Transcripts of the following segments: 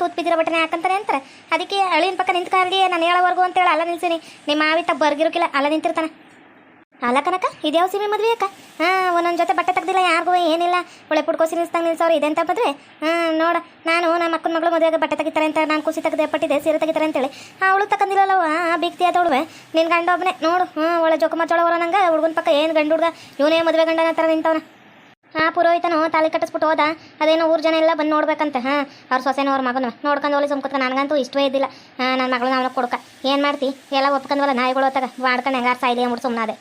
ತೂತ್ ಬಿದ್ದಿರೋ ಬಟ್ಟೆನೇ ಹಾಕಂತಾನೆ ಅಂತಾರೆ. ಅದಕ್ಕೆ ಅಳಿನ ಪಕ್ಕ ನಿಂತ್ಕಾರ್ಲಿ ನಾನು ಹೇಳೋವರೆಗೂ ಅಂತೇಳಿ ಅಲ್ಲ ನಿಲ್ಸಿನಿ. ನಿಮ್ಮ ಮಾವಿ ತಪ್ಪ ಬರ್ಗಿರೋಕಿಲ್ಲ, ಅಲ್ಲ ನಿಂತಿರ್ತಾನೆ. ಅಲ್ಲ ಕನಕ ಇದ್ಯಾವ ಸೀಮೆ ಮದ್ವೆ ಅಕ್ಕ? ಹಾಂ, ಒಂದೊಂದು ಜೊತೆ ಬಟ್ಟೆ ತೆಗ್ದಿಲ್ಲ ಯಾರಿಗೂ ಏನಿಲ್ಲ. ಒಳ್ಳೆ ಪುಡ್ಕೋಸಿ ನಿಲ್ಸ್ದಂಗೆ ನಿಲ್ಸವ್ರು, ಇದೆಂತ ಮದುವೆ? ಹಾಂ, ನೋಡ, ನಾನು ನಮ್ಮ ಅಕ್ಕನ ಮಗಳು ಮದುವೆಗೆ ಬಟ್ಟೆ ತೆಗಿತಾರೆ ಅಂತ ನಾನು ಖುಷಿ ತೆಗೆದೆ ಪಟ್ಟಿದೆ ಸೀರೆ ತೆಗಿತಾರೆ ಅಂತೇಳಿ. ಅವಳು ತಗೊಂಡಿಲ್ಲಲ್ಲವ ಆ ಅದು ಆದವಳುವೆ ನಿನ್ನ ಗಂಡ ಒಬ್ಬನೇ ನೋಡು ಹ್ಞೂ ಒಳ್ಳೆ ಜೋಕುಮಾರ್ ಚೋಳವರ ನಂಗೆ, ಹುಡುಗನ ಪಕ್ಕ ಏನು ಗಂಡು ಹುಡುಗ, ಇವನೇ ಮದುವೆ ಗಂಡನ ಥರ ನಿಂತವನ. ಆ ಪುರೋಹಿತನು ತಾಳಿ ಕಟ್ಟಿಸ್ಬಿಟ್ಟು ಹೋದ. ಅದೇನೋ ಊರು ಜನ ಎಲ್ಲ ಬಂದು ನೋಡ್ಬೇಕಂತ, ಹಾಂ. ಅವ್ರ ಸೊಸೆನೋ ಅವ್ರ ಮಗನ. ನೋಡ್ಕೊಂಡು ಹೋಗ್ಲಿ ಸುಮ್ಕತ್ಕ. ನನಗಂತೂ ಇಷ್ಟವೇ ಇದ್ದಿಲ್ಲ. ಹಾಂ ನನ್ನ ಮಗಳು ನಾವು ಕೊಡ್ಕ. ಏನು ಮಾಡ್ತಿ? ಎಲ್ಲ ಒಪ್ಕೊಂಡ್ವಲ್ಲ ನಾಯಿಗಳು ಹೊತ್ತಾಗ? ಮಾಡ್ಕೊಂಡು ಹೆಂಗಾರ ಸಾಯ್ಲಿ ಅಂದ್ಬಿಟ್ಟು ಸುಮ್ಮನಾದೆ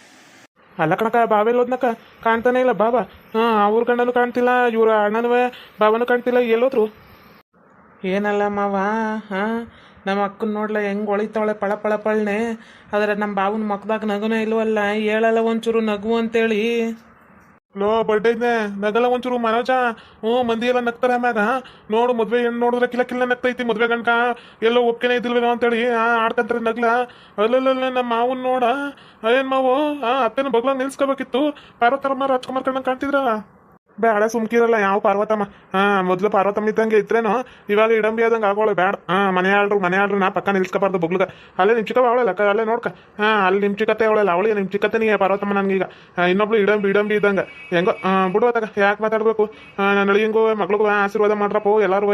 ಅಲ್ಲ ಕಣಕ ಬಾವೆಲ್ಲೋದ್ನಕ ಕಾಣ್ತಾನೆ ಇಲ್ಲ ಬಾಬಾ ಹಾಂ ಅವ್ರ ಗಂಡನೂ ಕಾಣ್ತಿಲ್ಲ, ಇವ್ರ ಅಣ್ಣನೂ ಬಾಬನೂ ಕಾಣ್ತಿಲ್ಲ ಎಲ್ಲೋದ್ರು ಏನಲ್ಲ ಮಾವ, ಹಾಂ. ನಮ್ಮ ಅಕ್ಕನ ನೋಡ್ಲ ಹೆಂಗೆ ಒಳಿತಾವಳೆ ಪಳ ಪಳ ಪಳ್ನೆ. ಆದರೆ ನಮ್ಮ ಬಾವನ ಮಕ್ಕದಾಗ ನಗುನೇ ಇಲ್ವಲ್ಲ? ಹೇಳಲ್ಲ ಒಂಚೂರು ನಗು ಅಂತೇಳಿ. ಲೋ ಬರ್ಡೇನೆ ನಗಲ ಒಂಚೂರು ಮನೋಜ. ಹ್ಞೂ ಮಂದಿ ಎಲ್ಲ ನಗ್ತಾರೆ ಆಮ್ಯಾಗ ನೋಡು, ಮದ್ವೆ ಹೆಣ್ಣು ನೋಡಿದ್ರೆ ಕಿಲ ಕಿಲ್ಲ ನಗ್ತೈತಿ ಮದ್ವೆ ಗಂಟ ಎಲ್ಲೋ ಒಪ್ಕೆನೇ ಇದ್ದಿಲ್ವೇನೋ ಅಂತೇಳಿ ಆಡ್ಕಂತಾರೆ ನಗ್ಲ. ಅಲ್ಲಲ್ಲ ನಮ್ಮ ಮಾವನ್ ನೋಡ. ಅದೇನ್ ಮಾವು? ಆ, ಅತ್ತನ ಬಗ್ಲಾಗ ನಿಲ್ಸ್ಕೋಬೇಕಿತ್ತು. ಪಾರ್ವತರಮ್ಮ, ರಾಜ್ಕುಮಾರ್ ಕಣ್ಣ ಕಾಣ್ತಿದ್ರ? ಬೇಡ, ಸುಮ್ಕಿರಲ್ಲ, ಯಾವ ಪಾರ್ವತಮ್ಮ? ಹಾ, ಮೊದ್ಲು ಪಾರ್ವತಮ್ಮ ಇದ್ದಂಗೆ ಇದ್ರೇನು? ಇವಾಗ ಇಡಂಬಿ ಆದಂಗೆ ಆಗೋಳೆ, ಬೇಡ. ಹಾ, ಮನೆ ಆಳ್ರು, ಮನೆ ನಾ ಪಕ್ಕ ನಿಲ್ಸ್ಕೊಬಾರ್ದು ಬಗ್ಲಗ. ಅಲ್ಲೇ ನಿಮ್ ಚಿಕ್ಕ ಅವಳಲ್ಲ ಅಲ್ಲೇ ನೋಡ್ಕ. ಹಾ, ಅಲ್ಲಿ ನಿಮ್ ಚಿಕ್ಕತ್ತೆ ಅವಳಲ್ಲ ಅವಳಿಗೆ ನಿಮ್ ಚಿಕ್ಕತ್ತನಿಗೆ ಪಾರ್ವತಮ್ಮ ನನಗೀಗ. ಇನ್ನೊಬ್ಳು ಇಡಂಬಿ ಇಡಂಬಿ ಇದ್ದಂಗೆ. ಹೆಂಗೋ ಬಿಡುವತ್ತಾಗ ಯಾಕೆ ಮಾತಾಡ್ಬೇಕು? ನನ್ನ ಅಳಿಯಂಗೂ ಮಗಳಿಗೂ ಆಶೀರ್ವಾದ ಮಾಡ್ರಪ್ಪ, ಎಲ್ಲಾರು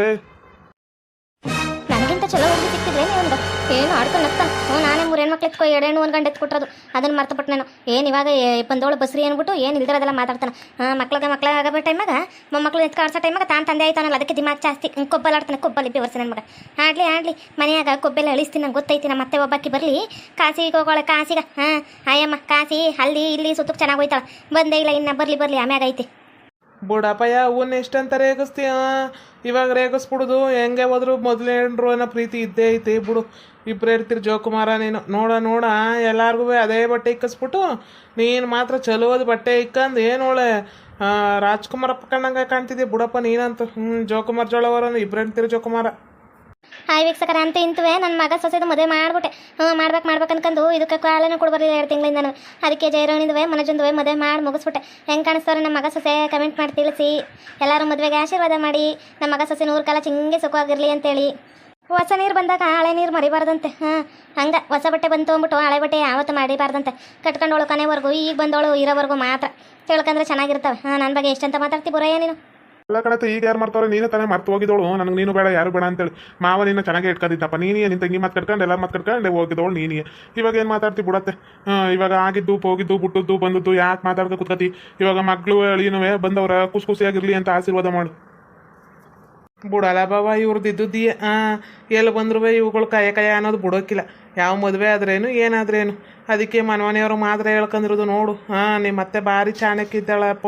ಏನು ಆಡ್ಕೊಂಡು ನಾನು ಹ್ಞೂ, ನಾನೇ ಮೂರು ಹೆಣ್ಮಕ್ಳು ಎತ್ಕೊ ಎರಡು ಒಂದು ಗಂಟೆ ಎತ್ಕೊಟ್ರದು ಅದನ್ನು ಮರ್ತಪಟ್ಟು ನಾನು. ಏನು ಇವಾಗ ಬಂದವಳು ಬಸ್ರಿ ಅಂದ್ಬಿಟ್ಟು ಏನು ಇಲ್ದಿರೋದೆಲ್ಲ ಮಾತಾಡ್ತಾನೆ. ಮಕ್ಳಿಗೆ ಮಕ್ಳಾಗೋ ಟೈಮಾಗ ಮೊಮ್ಮಕ್ಳು ಎತ್ಕೊ ಆಡ್ಸೋ ಟೈಮಾಗ ತಾನು ತಂದೆ ಆಯ್ತಾನಲ್ಲ, ಅದಕ್ಕೆ ದಿಮಾಗ್ ಜಾಸ್ತಿ. ಹಿಂಗೆ ಕೊಬ್ಬಲ್ ಆಡ್ತಾನೆ, ಕೊಬ್ಬಲ್ಲಿ ಬೆವರ್ಸಿ ನನ್ನ ಮಗ. ಆಡ್ಲಿ ಆಡ್ಲಿ. ಮನೆಯಾಗ ಕೊಬ್ಬೆಲ್ಲ ಅಳಿಸ್ತೀನಿ, ನಂಗೆ ಗೊತ್ತೈತಿ ನಮ್ಮ ಮತ್ತೆ ಒಬ್ಬಾಕಿ ಬರಲಿ. ಕಾಸಿಗೆ ಹೋಗೋಳೆ, ಕಾಸಿಗೆ. ಹಾಂ, ಆಯಮ್ಮ, ಕಾಸಿ, ಅಲ್ಲಿ, ಇಲ್ಲಿ ಸುತ್ತಕ್ಕೆ ಚೆನ್ನಾಗಿ ಹೋಯ್ತಾಳೆ. ಬಂದೇ ಇಲ್ಲ, ಇನ್ನು ಬರಲಿ ಬರಲಿ, ಆಮ್ಯಾಗ ಐತಿ. ಬುಡಪ್ಪಯ್ಯ ಅವನ್ನ ಎಷ್ಟಂತ ರೇಗಿಸ್ತೀಯ? ಇವಾಗ ರೇಗಿಸ್ಬಿಡುದು. ಹೆಂಗೆ ಹೋದ್ರು ಮೊದಲೇನ್ರು ಅನ್ನೋ ಪ್ರೀತಿ ಇದ್ದೇ ಐತಿ. ಬಿಡು ಇಬ್ಬರು ಇರ್ತೀರಿ ಜೋಕುಮಾರ ನೀನು. ನೋಡ ನೋಡ ಎಲ್ಲಾರ್ಗೂ ಅದೇ ಬಟ್ಟೆ ಇಕ್ಕಿಸ್ಬಿಟ್ಟು ನೀನು ಮಾತ್ರ ಚಲೋದು ಬಟ್ಟೆ ಇಕ್ಕಂದು ಏನು ಒಳ್ಳೆ ರಾಜ್ಕುಮಾರಪ್ಪ ಕಣ್ಣಂಗೆ ಕಾಣ್ತಿದ್ದೆ ಬುಡಪ್ಪ ನೀನಂತ? ಹ್ಞೂ ಜೋಕುಮಾರ್ ಜೋಳವರ ಇಬ್ಬರು ಇರ್ತೀರಿ ಜೋಕುಮಾರ. ಹಾಯ್ ವೀಕ್ಷಕರ, ಅಂತ ಇಂತುವೆ ನನ್ನ ಮಗ ಸೊಸೆದು ಮದುವೆ ಮಾಡ್ಬಿಟ್ಟೆ. ಹ್ಞೂ ಮಾಡ್ಬೇಕು ಮಾಡ್ಬೇಕು ಅನ್ಕೊಂಡು ಇದಕ್ಕೆ ಕಾಲನೇ ಕೊಡ್ಬರ್ಲಿಲ್ಲ ಎರಡು ತಿಂಗಳಿಂದ ನಾನು ಅದಕ್ಕೆ ಜೈರೋಣಿದ್ವೆ, ಮನೋಜಂದುವೆ ಮದುವೆ ಮಾಡಿ ಮುಗಿಸ್ಬಿಟ್ಟೆ. ಹೆಂಗೆ ಕಾಣಿಸ್ತಾರೆ ನಮ್ಮ ಮಗ ಸೊಸೆ ಕಮೆಂಟ್ ಮಾಡಿ ತಿಳಿಸಿ. ಎಲ್ಲರೂ ಮದುವೆಗೆ ಆಶೀರ್ವಾದ ಮಾಡಿ. ನಮ್ಮ ಮಗ ಸೊಸೆ ನೂರು ಕಾಲ ಚಿಂಗೆ ಸುಖವಾಗಿರಲಿ ಅಂತೇಳಿ. ಹೊಸ ನೀರು ಬಂದಾಗ ಹಳೆ ನೀರು ಮರಿಬಾರ್ದಂತೆ. ಹಾಂ ಹಂಗೆ ಹೊಸ ಬಟ್ಟೆ ಬಂತು ಅಂದ್ಬಿಟ್ಟು ಹಳೆ ಬಟ್ಟೆ ಯಾವತ್ತು ಮಾಡಿಬಾರ್ದಂತೆ ಕಟ್ಕೊಂಡವಳು ಕೊನೆವರೆಗೂ, ಈಗ ಬಂದವಳು ಇರೋವರೆಗೂ ಮಾತ್ರ. ತಿಳ್ಕೊಂಡ್ರೆ ಚೆನ್ನಾಗಿರ್ತವೆ. ಹಾಂ ನನ್ನ ಬಗ್ಗೆ ಎಷ್ಟಂತ ಮಾತಾಡ್ತಿ ಬುರಯ್ಯ ನೀನು? ಎಲ್ಲ ಕಡೆ ಈಗ ಯಾರು ಮಾಡ್ತಾವ್ರೆ? ನೀನೇ ತಾನೇ ಮರ್ತು ಹೋಗಿದವಳು ನನಗೆ ನೀನು ಬೇಡ, ಯಾರು ಬೇಡ ಅಂತೇಳಿ. ಮಾವ ನಿನ್ನ ಚೆನ್ನಾಗಿ ಇಟ್ಕೊಂಡಿದ್ದಪ್ಪ ನೀನೇ ನಿನ್ನ ತಂಗಿ ಮಾತು ಕಟ್ಕೊಂಡು ಎಲ್ಲ ಮಾತು ಕಟ್ಕೊಂಡು ಹೋಗಿದೋಳು ನೀನೇ ಇವಾಗ ಏನು ಮಾತಾಡ್ತಿ ಬಿಡತ್ತೆ? ಇವಾಗ ಆಗಿದ್ದು ಹೋಗಿದ್ದು ಬಿಟ್ಟದ್ದು ಬಂದದ್ದು, ಯಾಕೆ ಮಾತಾಡ್ಕ ಕುತ್ಕತಿ? ಇವಾಗ ಮಗಳು, ಅಳಿನವೇ ಬಂದವರ ಖುಷಿ ಖುಷಿಯಾಗಿರಲಿ ಅಂತ ಆಶೀರ್ವಾದ ಮಾಡು. ಬುಡಲ್ಲ ಬಾಬಾ ಇವ್ರದ್ದು ಹಾಂ ಎಲ್ಲಿ ಬಂದ್ರು ಇವುಗಳು ಕಾಯ ಕಾಯ ಅನ್ನೋದು ಬಿಡೋಕ್ಕಿಲ್ಲ ಯಾವ ಮದುವೆ ಆದ್ರೇನು ಏನಾದ್ರೇನು ಅದಕ್ಕೆ ಮನಮನೆಯವರು ಮಾತ್ರ ಹೇಳ್ಕೊಂಡಿರೋದು ನೋಡು. ಹಾಂ ನೀ ಮತ್ತೆ ಭಾರಿ ಚಾಣಕ್ಯ ಇದ್ದಾಳಪ್ಪ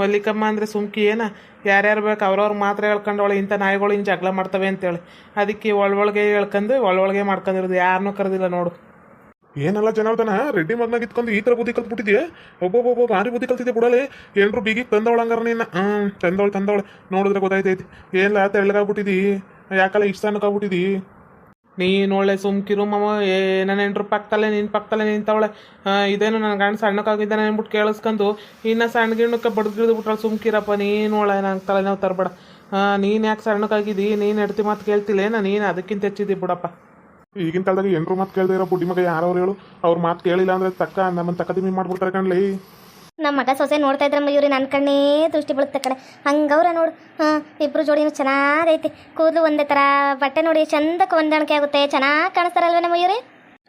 ಮಲ್ಲಿಕಮ್ಮ ಅಂದರೆ ಸುಮ್ಕಿ ಏನ? ಯಾರ್ಯಾರು ಬೇಕು ಅವ್ರವ್ರು ಮಾತ್ರ ಹೇಳ್ಕೊಂಡವಳು. ಇಂಥ ನಾಯಿಗಳು ಹಿಂಗೆ ಜಗಳ ಮಾಡ್ತವೆ ಅಂತೇಳಿ. ಅದಕ್ಕೆ ಒಳೊಳಗೆ ಹೇಳ್ಕೊಂಡು ಒಳೊಳಗೆ ಮಾಡ್ಕೊಂಡಿರೋದು ಯಾರನ್ನೂ ಕರೆದಿಲ್ಲ ನೋಡು. ಏನಲ್ಲ ಜನಾರ್ದನ? ರೆಡ್ಡಿ ಮಗನಾಗ ಇತ್ಕೊಂಡು ಈ ಥರ ಬುದ್ಧಿ ಕಲ್ತ್ಬಿಟ್ಟಿದ್ಯಾ? ಒಬ್ಬೊಬ್ಬೊಬ್ಬ ಭಾರಿ ಬುದ್ಧಿ ಕಲ್ತಿದ್ದೆ ಬಿಡಲೆ. ಏನ್ರು ಬೀಗಿಗೆ ತಂದವಳು ಹಂಗಾರ ನೀನು ಹಾಂ ತಂದವಳು ತಂದವಳು. ನೋಡಿದ್ರೆ ಗೊತ್ತಾಯ್ತೈತಿ. ಏನಿಲ್ಲ ತೆಳ್ಳಗಾಗ್ಬಿಟ್ಟಿದಿ ಯಾಕಲ್ಲ ಇಷ್ಟ ಸಣ್ಣಕ್ಕಾಗ್ಬಿಟ್ಟಿದಿ ನೀನು ಒಳ್ಳೆ ಸುಮ್ಕಿರು ಮಮ್ಮ ಏ, ನನ್ನ ಎಂಟ್ರು ಪಕ್ಕದಲ್ಲೇ ನಿನ್ನ ಪಕ್ಕದಲ್ಲೇ ನಿಂತವಳೆ. ಇದೇನು ನನ್ನ ಗಂಡ ಸಣ್ಣಕ್ಕಾಗಿದ್ದಾನೆ ಅಂದ್ಬಿಟ್ಟು ಕೇಳಿಸ್ಕೊಂಡು ಇನ್ನು ಸಣ್ಣ ಗಿಣ್ಣಕ್ಕೆ ಬಡ್ದು ಬಿಟ್ರೆ ಸುಮ್ಕಿರಪ್ಪ, ನೀನು ಒಳ್ಳೆ ನಂಗೆ ತಲೆನೋವು ತರಬೇಡ. ನೀನು ಯಾಕೆ ಸಣ್ಣಕ್ಕಾಗಿದ್ದಿ ನೀನು ಹೆಡ್ತಿ ಮಾತು ಕೇಳ್ತಿಲ್ಲೇನ? ನೀನು ಅದಕ್ಕಿಂತ ಹೆಚ್ಚಿದ್ದಿ ಬಿಡಪ್ಪ. ಈಗಿನ ಕಾಲದಾಗ ಎಂಟ್ರು ಮಾತು ಕೇಳದೆ ಇರೋ ಬುಡ್ಡಿ ಮಗ ಯಾರವ್ರು ಹೇಳು? ಅವ್ರ ಮಾತು ಕೇಳಿಲ್ಲ ಅಂದ್ರೆ ತಕ್ಕ ನಮ್ಮನ್ನು ತಕ್ಕದಿಮಿ ಮಾಡ್ಬಿಡ್ತಾರೆ ಕಣ್ಲಿ. ನಮ್ಮ ಮಗ ಸೊಸೆ ನೋಡ್ತಾ ಇದ್ರಮ್ಮ ಇವ್ರಿ ನನ್ನ ಕಣ್ಣೇ ದೃಷ್ಟಿ ಬೀಳುತ್ತೆ ಕಡೆ ಹಂಗವ್ರ ನೋಡು. ಹಾಂ, ಇಬ್ರು ಜೋಡಿನೂ ಚೆನ್ನಾಗೈತಿ ಕೂದಲು ಒಂದೇ ಥರ ಬಟ್ಟೆ ನೋಡಿ ಚಂದಕ್ಕೆ ಹೊಂದಾಣಿಕೆ ಆಗುತ್ತೆ. ಚೆನ್ನಾಗಿ ಕಾಣಿಸ್ತಾರಲ್ವ ನಮ್ಮ ಇವ್ರಿ?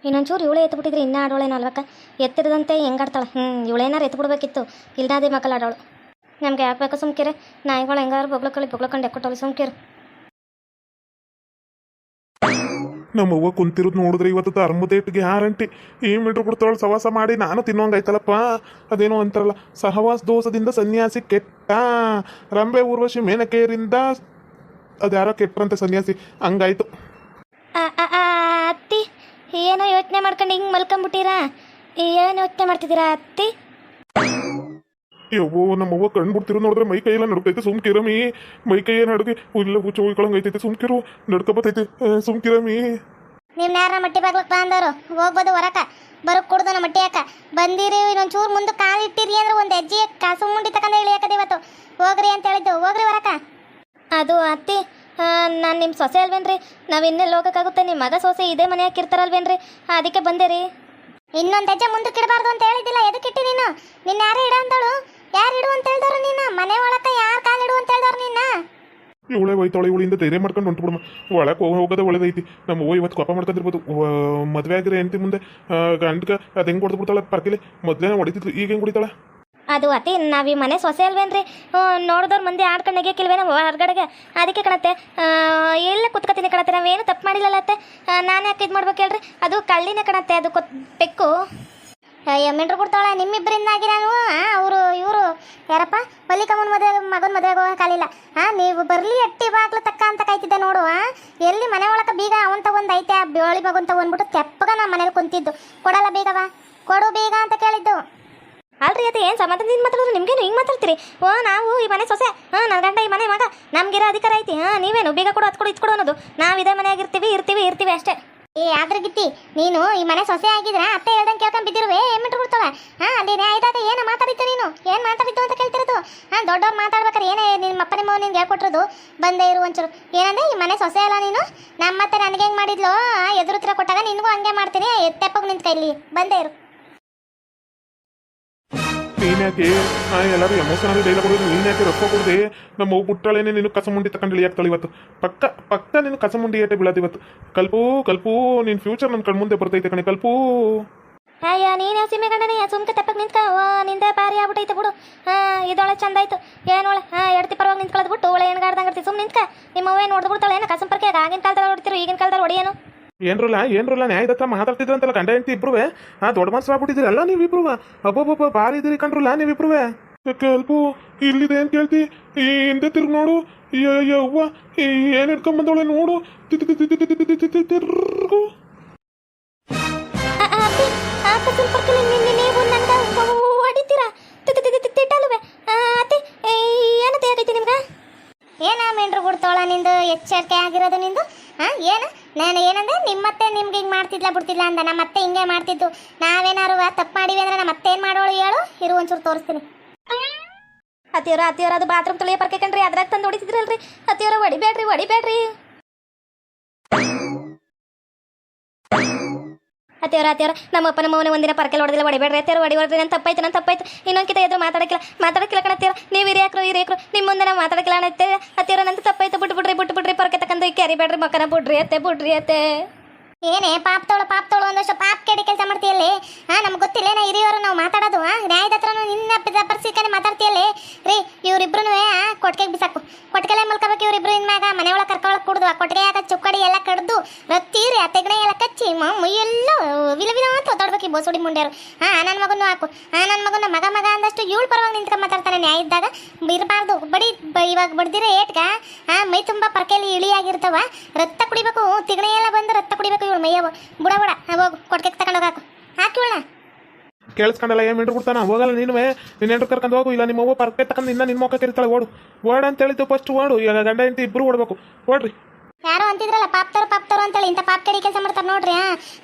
ಇನ್ನೊಂಚೂರು ಎತ್ತು ಎತ್ಬಿಟ್ಟಿದ್ರೆ ಇನ್ನೂ ಆಡೋಳೇನೋ ಅಲ್ವಕ್ಕ? ಎತ್ತಿರದಂತೆ ಹೆಂಗಾಡ್ತಾಳೆ ಹ್ಞೂ ಇವಳೇನಾರು ಎತ್ಬಿಡ್ಬೇಕಿತ್ತು ಇಲ್ದಾದೆ ಮಕ್ಕಳು ಆಡೋಳು ನಮ್ಗೆ ಯಾಕೆ ಬೇಕು ಸುಮ್ಕಿರೆ? ನಾಯಿಗಳು ಹೆಂಗಾರು ಬೊಗ್ಲಕ್ಕಳಿ ಬೊಗ್ಲಕೊಂಡು ಎಕ್ಕೊಟ್ಟೋಳಿ ಸುಮ್ಕಿರು. ನಮ್ಮ ಅವ್ವ ಕುಂತಿರೋದು ನೋಡಿದ್ರೆ ಇವತ್ತು ಧರ್ಮದೇಟ್ ಗ್ಯಾರಂಟಿ ಈ ಮೀಟ್ರ್ ಬಿಡ್ತಾವಳು ಸವಾಸ ಮಾಡಿ ನಾನು ತಿನ್ನೋಂಗಾಯ್ತಲ್ಲಪ್ಪ ಅದೇನೋ ಅಂತಾರಲ್ಲ, ಸಹವಾಸ ದೋಷದಿಂದ ಸನ್ಯಾಸಿ ಕೆಟ್ಟ. ರಂಬೆ ಊರ್ವಶಿ ಮೇನಕೆಯರಿಂದ ಅದ್ಯಾರೋ ಕೆಟ್ಟರಂತೆ ಸನ್ಯಾಸಿ. ಹಂಗಾಯ್ತು. ಅತ್ತಿ, ಏನೋ ಯೋಚನೆ ಮಾಡ್ಕೊಂಡು ಹಿಂಗೆ ಮಲ್ಕೊಂಬಿಟ್ಟಿರಾ? ಏನು ಯೋಚನೆ ಮಾಡ್ತಿದ್ದೀರಾ, ಅತ್ತಿ? ಯವ್ವೋ ನಮ್ಮವ್ವ ಕಣ್ಣು ಬಿಡ್ತಿರೋ ನೋಡಿದ್ರೆ ಮೈ ಕೈಯೆಲ್ಲ ನಡುಕೈತೆ ಸುಮ್ಕಿರಮಿ. ಮೈ ಕೈ ಏನು ಅಡುಗೆ ಇಲ್ಲ ಹುಚ್ಚು ಐತೈತೆ ಸುಮ್ಕಿರು. ನಡ್ಕೊಬತ್ತೈತೆ ಸುಮ್ಕಿರಮಿ. ನಿಮ್ಮ ಯಾರ ಮಟ್ಟಿ ಬಾಗ್ಲಕ್ ಬಂದವರು ಹೋಗ್ಬೋದು ಹೊರಕ. ಬರೋಕ್ ನಮ್ಮ ಮಟ್ಟಿ ಯಾಕ? ಬಂದಿರಿ ಇನ್ನೊಂದ್ ಚೂರ್ ಮುಂದೆ ಕಾಲು ಇಟ್ಟಿರಿ ಅಂದ್ರೆ ಒಂದು ಹೆಜ್ಜೆ ಕಾಸು ಮುಂಡಿ ತಕೊಂಡ್ ಹೇಳಿ ಯಾಕದ ಇವತ್ತು. ಹೋಗ್ರಿ ಅಂತ ಹೇಳಿದ್ದು. ಹೋಗ್ರಿ ಹೊರಕ. ಅದು ಅತ್ತಿ ನಾನು ನಿಮ್ಮ ಸೊಸೆ ಅಲ್ವೇನ್ರಿ? ನಾವು ಇನ್ನೆಲ್ಲಿ ಹೋಗೋಕ್ಕಾಗುತ್ತೆ. ನಿಮ್ಮ ಮಗ ಸೊಸೆ ಇದೇ ಮನೆ ಇರ್ತಾರಲ್ವೇನ್ರಿ ಅದಕ್ಕೆ ಬಂದೆ ರೀ ಇನ್ನೊಂದು ಹೆಜ್ಜೆ ಮುಂದಕ್ಕೆ ಇಡಬಾರ್ದು ಅಂತ ಹೇಳಿದಿಲ್ಲ ಎದಕ್ಕಿಟ್ಟಿ ನೀನು? ನಿನ್ನ ಯಾರೇ ಇಡ ಅಂದಳು? ಯಾರು ಇಡು ಅಂತ ಹೇಳ್ದವ್ರು ನಿನ್ನ ಮನೆ ಒಳಕ ಯಾರು ಕಾಲು ಇಡು ಅಂತ ಹೇಳ್ದವ್ರು ನಿನ್ನ ಇವಳೆ ಹೋಯ್ತಾಳೆ ಇವಳಿಂದ ಧೈರ್ಯ ಮಾಡ್ಕೊಂಡು ಹೊಂಟ್ಬಿಡಮ್ಮ ಒಳಕ್ಕೆ ಒಳಗೆ ಹೋಗಿ ಹೋಗೋದೇ ಒಳ್ಳೇದೈತಿ. ನಮ್ಮ ಓ ಇವತ್ತು ಕೋಪ ಮಾಡ್ಕೊಂಡಿರ್ಬೋದು. ಮದುವೆ ಆಗಿರೋ ಹೆಂಡತಿ ಮುಂದೆ ಗಂಡ್ಗೆ ಅದು ಹೆಂಗೆ ಹೊಡೆದು ಬಿಡ್ತಾಳೆ ಪರ್ಕಿಲಿ ಮೊದಲೇ ಹೊಡಿತಿದ್ಲು ಈಗ ಹೆಂಗೆ ಹೊಡಿತಾಳೆ? ಅದು ಅತಿ ನಾವು ಈ ಮನೆ ಸೊಸೆ ಅಲ್ವೇನ್ರಿ? ನೋಡಿದವ್ರ ಮಂದಿ ಆಡ್ಕೊಂಡು ನೆಗೆಕಿಲ್ವೇನೋ ಹೊರಗಡೆಗೆ. ಅದಕ್ಕೆ ಕಣತ್ತೆ ಎಲ್ಲ ಕುತ್ಕತೀನಿ ಕಣತ್ತೆ ನಾವೇನು ತಪ್ಪು ಮಾಡಿಲ್ಲಲ್ಲ ಅತ್ತೆ ನಾನು ಯಾಕೆ ಇದು ಮಾಡ್ಬೇಕು ಹೇಳ್ರಿ? ಅದು ಕಳ್ಳಿನೇ ಕಣತ್ತೆ ಅದು ಕೊತ್ ಬೆಕ್ಕು. ಮೆಂಟ್ರು ಕೊಡ್ತಾಳೆ ನಿಮ್ಮಿಬ್ಬರಿಂದಾಗಿ ನಾನು ಅವರು, ಇವರು, ಯಾರಪ್ಪ? ಮಲ್ಲಿಕಮ್ಮನ ಮದುವೆ, ಮಗನ ಮದುವೆಗೆ ಹೋಗೋಕ್ಕಾಗಲಿಲ್ಲ ಹಾಂ ನೀವು ಬರಲಿ ಎಟ್ಟಿ ಬಾಗ್ಲು ತಕ್ಕ ಅಂತ ಕಾಯ್ತಿದ್ದೆ ನೋಡು ಎಲ್ಲಿ ಮನೆ ಒಳಗೆ ಬೀಗ ಅವನ್ ತಗೊಂಡು ಐತೆ, ಆ ಬೇಳಿ ಮಗನ್ ತಗೊಂಡ್ಬಿಟ್ಟು ತೆಪ್ಪಗ ನಾ ಮನೇಲಿ ಕುಂತಿದ್ದು. ಕೊಡಲ್ಲ ಬೀಗವ? ಕೊಡು ಬೀಗ ಅಂತ ಕೇಳಿದ್ದು. ಅಲ್ರಿ ಅದು ಏನು ಸಮಾಧಾನದಿಂದ ಮಾತಾಡೋದು? ನಿಮ್ಗೇನು ಹಿಂಗೆ ಮಾತಾಡ್ತೀರಿ? ಓ, ನಾವು ಈ ಮನೆ ಸೊಸೆ ಹಾಂ ನನ್ನ ಗಂಡ ಈ ಮನೆ ಮಗ, ನಮ್ಗಿರೋ ಅಧಿಕಾರ ಐತಿ ಹಾಂ ನೀವೇನು ಬೀಗ ಕೊಡು, ಅದು ಕೊಡು, ಇದು ಅನ್ನೋದು? ನಾವು ಇದೇ ಮನೆಯಾಗಿರ್ತೀವಿ ಇರ್ತೀವಿ ಇರ್ತೀವಿ ಇರ್ತೀವಿ ಅಷ್ಟೇ. ಏ, ಆದ್ರ ಗಿತ್ತಿ, ನೀನು ಈ ಮನೆ ಸೊಸೆ ಆಗಿದ್ರ, ಅತ್ತೆ ಹೇಳ್ದಂಗೆ ಕೇಳ್ಕೊಂಡ್ ಬಿದ್ದಿರುವೆ ಏಮಿಟ್ರು ಬಿಡ್ತಾವ ಹಾ ಅಲ್ಲಿ ಆಯ್ತಾಗ ಏನು ಮಾತಾಡಿತ್ತು ನೀನು ಏನು ಮಾತಾಡಿದ್ದು ಅಂತ ಕೇಳ್ತಿರೋದು ಹಾ ದೊಡ್ಡವ್ರು ಮಾತಾಡ್ಬೇಕಾರೆ ಏನೇ ನಿಮ್ಮ ಹೇಳ್ಕೊಟ್ರದು ಬಂದೇ ಇರು ಒಂಚೂರು. ಏನಂದ್ರೆ ಈ ಮನೆ ಸೊಸೆ ಅಲ್ಲ ನೀನು? ನಮ್ಮ ಮತ್ತೆ ನನಗೆ ಹೆಂಗೆ ಮಾಡಿದ್ಲು? ಎದುರು ಹತ್ರ ಕೊಟ್ಟಾಗ ನಿನಗೂ ಹಂಗೆ ಮಾಡ್ತೀನಿ ಎತ್ತೆಪ್ಪಗೆ ನಿಂತ ಇಲ್ಲಿ. ಬಂದೇ ಇರು. ನೀನ್ ಯಾಕೆ ಆ, ಎಲ್ಲರೂ ಎಮೋಷನಲ್ ಡೈಲಾಗ್ ಕೊಡೋದು ನೀನ್ ಯಾಕೆ ರೊಕ್ಕ ಕೊಡದೆ. ನಮ್ಮ ಬುಟ್ಟಳೇನೆ ನೀನು ಕಸ ಮುಂಡಿ ತಗೊಂಡು ಇಳಿಯಾಕ್ತಾಳೆ ಇವತ್ತು? ಪಕ್ಕ ಪಕ್ಕ ನೀನು ಕಸ ಮುಂಡಿ ಏಟೆ ಬೀಳೋದು ಇವತ್ತು. ಕಲ್ಪು ಕಲ್ಪು ನಿನ್ ಫ್ಯೂಚರ್ ನನ್ನ ಕಣ್ಮುಂದೆ ಬರ್ತೈತೆ ಕಣೆ ಕಲ್ಪು. ಅಯ್ಯ, ನೀನು ಯಾವ ಸಿಮೆ ಗಂಡನೇ ಸುಮ್ಕೆ ತಪ್ಪಕ್ಕೆ ಆ ನಿಂದೆ ಪಾರಿ ಆಗ್ಬಿಟ್ಟೈತೆ ಬಿಡು. ಹಾ ಇದೊಳೆ ಚಂದ ಆಯ್ತು ಏನೋಳೆ ಹಾ ಎಡ್ತಿ ಪರವಾಗಿ ನಿಂತ್ಕೊಳ್ಳೋದು ಬಿಟ್ಟು ಒಳೆ ಏನ್ಗಾಡ್ದಂಗೆ ಇರ್ತಿ ಸುಮ್ ನಿಂತ್ಕ. ನಿಮ್ಮವ್ವೇ ನೋಡ್ದು ಬಿಡ್ತಾಳೆ ಏನೋ ಕಸಂಪರ್ಕೆ ಆಗಿನ ಕಾಲದಲ್ಲಿ ಹೊಡ್ತಿರು ಈಗಿನ ಕಾಲದಲ್ಲಿ ಹೊಡಿಯೇನು ಏನ್ರಲ್ಲ ಏನ್ರಲ್ಲ ನ್ಯಾಯದತ್ತ ಮಾತಾಡ್ತಿದ್ರಂತಲ್ಲ ಕಂಡ ಹೆಂಡತಿ ಇಬ್ರುವೆ? ಆ ದೊಡ್ಡ ಮನಸ್ಸು ಆಗ್ಬಿಟ್ಟಿದ್ದೀರಲ್ಲ ನೀವಿಬ್ರುವೆ ಅಬ್ಬೊಬ್ಬ ಭಾರಿ ಇದ್ದೀರಿ ಕಣ್ರಲ್ಲ ನೀವಿಬ್ರುವೆ ಕೆಲ್ಪು, ಇಲ್ಲಿದೆ ಅಂತ ಹೇಳ್ತಿ ಈ ಹಿಂದೆ ತಿರ್ಗಿ ನೋಡು. ಏನ್ ಏನು ಹಿಡ್ಕೊಂಬಂದವಳೆ ನೋಡು. ತಿರ್ಗು. ಕಸಂಪರ್ಕಲ್ಲಿ ನಿನ್ನೆ ನೀವು ನನ್ನ ಹೊಡಿತೀರಾ? ತಿಟ್ಟಲ್ವೇ? ಅತ್ತೆ ಏನಂತ ಆಗೈತಿ ನಿಮ್ಗೆ? ಏನ ಮೆಂಡ್ರು ಬಿಡ್ತಾಳ ನಿಂದು? ಎಚ್ಚರಿಕೆ ಆಗಿರೋದು ನಿಂದು? ಹಾ ಏನ? ನಾನು ಏನಂದ್ರೆ ನಿಮ್ಮತ್ತೆ ನಿಮ್ಗೆ ಹಿಂಗೆ ಮಾಡ್ತಿದ್ಲ ಬಿಡ್ತಿಲ್ಲ ಅಂದ. ನಮ್ಮ ಅತ್ತೆ ಹಿಂಗೆ ಮಾಡ್ತಿದ್ದು. ನಾವೇನಾರು ತಪ್ಪು ಮಾಡಿವಿ ಅಂದ್ರೆ ನಮ್ಮ ಅತ್ತೆ ಏನು ಮಾಡೋಳು ಹೇಳು? ಇರು ಒಂಚೂರು ತೋರಿಸ್ತೀನಿ. ಅತ್ತಿಯವರ ಅತ್ತಿಯವರ, ಅದು ಬಾತ್ರೂಮ್ ತೊಳೆಯ ಪರ್ಕೆ ಅದ್ರಾಗ ತಂದು ಹೊಡಿತಿದ್ರಲ್ರಿ. ಅತ್ತಿಯವರ, ಹೊಡಿಬೇಡ್ರಿ ಹೊಡಿಬೇಡ್ರಿ. ಅತ್ತಿಯವ್ರ ಅತ್ತೇವ್ರ ನಮ್ಮ ಅಪ್ಪನ ಮೌನ ಒಂದಿನ ಪರ್ಕೆಲ್ ಹೊಡೆದಿಲ್ಲ, ಹೊಡಿಬೇಡ್ರಿ ಅತ್ತೇವ್ರ ಹೊಡಿ ಹೊಡ್ರಿ ನಾನು ತಪ್ಪಾಯ್ತು. ನಾನು ತಪ್ಪಾಯ್ತು ಇನ್ನೊಂದ್ಕಿತ ಎದುರು ಮಾತಾಡಕ್ಕಿಲ್ಲ ಮಾತಾಡಕ್ಕಿಲ್ಲ ಕಣತ್ತಿಯವ್ರ ನೀವು ಹಿರಿಯಾಕ್ರು, ಹಿರಿಯಕ್ರು ನಿಮ್ಮ ಮುಂದೆ ನಾವು ಮಾತಾಡಕ್ಕಿಲ್ಲ ಅನ್ನತ್ತೆ ಅತ್ತೇವ್ರ ನಂದು ತಪ್ಪಾಯ್ತು ಬಿಟ್ಟು ಬಿಡ್ರಿ ಬಿಟ್ಟು ಬಿಡ್ರಿ ಪರ್ಕೆ ತಕ್ಕಂದು ಕ್ಯಾರಿ ಬೇಡ್ರಿ ಮಕ್ಕನ ಬಿಡ್ರಿ ಅತ್ತೆ ಅತ್ತೆ. ಏನೇ, ಪಾಪ್ ತೋಳು ಪಾಪ್ ತೋಳು ಒಂದಷ್ಟು ಪಾಪ್ ಕೆಡಿ ಕೆಲಸ ಮಾಡ್ತೀಯಲ್ಲಿ? ಹಾ ನಮ್ಗೆ ಗೊತ್ತಿಲ್ಲ ನಾ ಇರಿಯೋರು ನಾವು ಮಾತಾಡೋದು ನ್ಯಾಯದ ನಿನ್ನ ಪರಿಸ್ಥಿತಿ ಮಾತಾಡ್ತೀಯಲ್ಲಿ? ರೀ ಇವ್ರಿಬ್ರು ಕೊಟ್ಟಿಗೆ ಬಿಸಾಕು. ಕೊಟ್ಟಿಗೆಲೆ ಮಲ್ಕೋಬೇಕು ಇವ್ರಿಬ್ರು ಇನ್ ಮ್ಯಾಗ. ಮನೆ ಒಳಗೆ ಕರ್ಕೊಳಕ್ ಕುಡ್ದು, ಆ ಕೊಟ್ಟಿಗೆಯಾಗ ಚುಕ್ಕಡಿ ಎಲ್ಲ ಕಡ್ದು ರತ್ತೀರಿ ಆ ತೆಗಣೆ ಎಲ್ಲ ಕಚ್ಚಿ ಮುಯ್ಯೆಲ್ಲ ವಿಲ ವಿಲ ಅಂತ ಒತ್ತಾಡ್ಬೇಕು ಈ ಬೋಸುಡಿ ಮುಂಡ್ಯಾರು ಹಾ ನನ್ನ ಮಗನೂ ಹಾಕು. ಹಾ ನನ್ನ ಮಗನ ಮಗ ಮಗ ಅಂದಷ್ಟು ಏಳು ಪರವಾಗಿ ನಿಂತ್ಕೊಂಡು ಮಾತಾಡ್ತಾನೆ ನ್ಯಾಯ ಇದ್ದಾಗ. ಇರಬಾರ್ದು. ಬಡಿ ಇವಾಗ ಬಡ್ದಿರ ಏಟ್ಗ ಹಾ ಮೈ ತುಂಬಾ ಪರ್ಕೆಲಿ ಇಳಿಯಾಗಿರ್ತಾವ. ರಕ್ತ ಕುಡಿಬೇಕು ತಿಗಣೆ ಎಲ್ಲ ಬಂದು ರಕ್ತ ಕುಡಿಬೇಕು ಇವಳು ಮೈಯವ ಬುಡ ಬುಡ ಹೋಗು ಕೊಡ್ಕೆ ತಗೊಂಡೋಗಾಕು ಹಾಕಿವಳ ಕೇಳಿಸ್ಕೊಂಡಲ್ಲ, ಏನ್ ಮಿಂಡ್ರು ಬಿಡ್ತಾನ? ಹೋಗಲ್ಲ ನೀನುವೆ. ನಿನ್ನ ಹೆಂಡ್ರು ಕರ್ಕೊಂಡು ಹೋಗು. ಇಲ್ಲ, ನಿಮ್ಮ ಅವ್ವ ಪರ್ಕೆ ತಕೊಂಡು ಇನ್ನ ನಿಮ್ಮ ಮೊಕ್ಕ ಕರಿತಾಳೆ ಓಡು. ಓಡ್ ಅಂತ ಹೇಳಿದ್ದು ಫಸ್ಟ್ ಓಡು. ಈಗ ಗಂಡ ಇಂತ ಇಬ್ರು ಓಡ್ಬೇಕು. ಓಡ್ರಿ. ಯಾರೋ ಅಂತಿದ್ರಲ್ಲ ಪಾಪ್ತರು ಪಾಪ್ತರು ಅಂತೇಳಿ. ಇಂಥ ಪಾಪ್ ಕಡೆ ಕೆಲಸ ಮಾಡ್ತಾರೆ ನೋಡ್ರಿ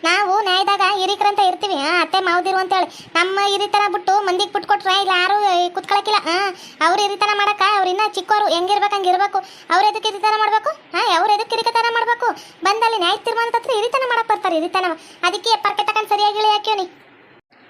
ನಾವು ನ್ಯಾಯದಾಗ ಹಿರಿಕರಂತ ಇರ್ತೀವಿ ಅತ್ತೆ ಮಾವದಿರು ಅಂತೇಳಿ. ನಮ್ಮ ಹಿರಿತನ ಬಿಟ್ಟು ಮಂದಿಗೆ ಬಿಟ್ಕೊಟ್ರೆ, ಇಲ್ಲ, ಯಾರು ಕುತ್ಕೊಳಕಿಲ್ಲ ಅವ್ರು ಹಿರಿತನ ಮಾಡಕ್ಕ, ಅವ್ರು ಇನ್ನ ಚಿಕ್ಕವರು ಹೆಂಗಿರ್ಬೇಕು, ಹಂಗಿರ್ಬೇಕು. ಅವ್ರು ಎದಕ್ಕೆ ಹಿರಿತನ ಮಾಡಬೇಕು? ಹಾ, ಅವ್ರು ಎದಕ್ಕೆ ಹಿರಿಕತನ ಮಾಡಬೇಕು? ಬಂದಲ್ಲಿ ನ್ಯಾಯ ತಿರ್ಮಾನ ಹತ್ರ ಹಿರಿತನ ಮಾಡಕ್ಕೆ ಬರ್ತಾರೆ, ಹಿರಿತನ. ಅದಕ್ಕೆ ಪರ್ಕೆ ತಗೊಂಡು ಸರಿಯಾಗಿ ಇಳಿ ಹಾಕ್ಯೋನಿ